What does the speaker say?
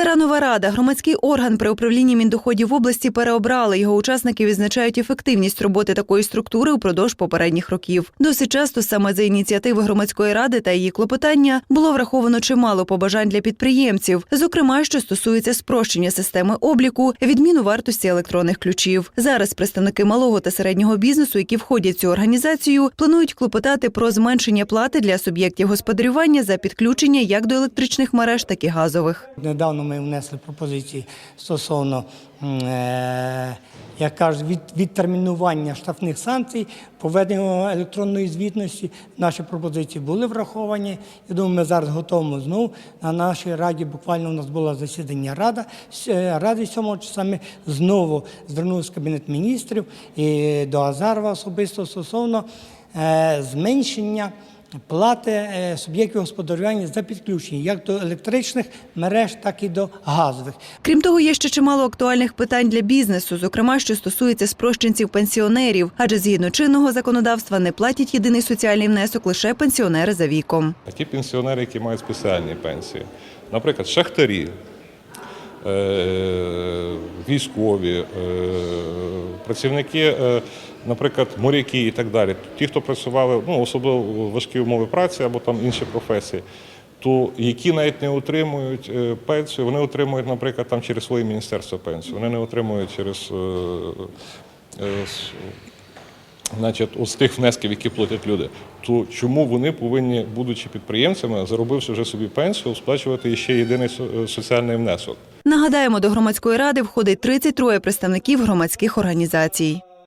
Стара нова рада, громадський орган при управлінні Міндоходів області переобрали. Його учасники відзначають ефективність роботи такої структури упродовж попередніх років. Досить часто саме за ініціативи громадської ради та її клопотання було враховано чимало побажань для підприємців, зокрема, що стосується спрощення системи обліку, відміну вартості електронних ключів. Зараз представники малого та середнього бізнесу, які входять в цю організацію, планують клопотати про зменшення плати для суб'єктів господарювання за підключення як до електричних мереж, так і газових. Недавно ми внесли пропозиції стосовно, е, як кажуть, від, відтермінування штрафних санкцій, поведення електронної звітності. Наші пропозиції були враховані. Я думаю, ми зараз готуємо знову. На нашій раді буквально у нас було засідання рада, е, ради 7 числа. Ми знову звернулися в Кабінет міністрів і до Азарова особисто стосовно е, зменшення плати е, суб'єктів господарювання за підключення як до електричних мереж, так і до газових. Крім того, є ще чимало актуальних питань для бізнесу, зокрема, що стосується спрощенців пенсіонерів, адже згідно чинного законодавства не платять єдиний соціальний внесок лише пенсіонери за віком. А ті пенсіонери, які мають спеціальні пенсії, наприклад, шахтарі, е, військові, е, працівники, наприклад, моряки і так далі, ті, хто працювали, ну, особливо важкі умови праці або там інші професії. То які навіть не отримують е, пенсію, вони отримують, наприклад, там через своє міністерство пенсію. Вони не отримують через е, е, значить, з тих внесків, які платять люди, то чому вони повинні, будучи підприємцями, заробивши вже собі пенсію, сплачувати ще єдиний соціальний внесок? Нагадаємо, до громадської ради входить 33 представників громадських організацій.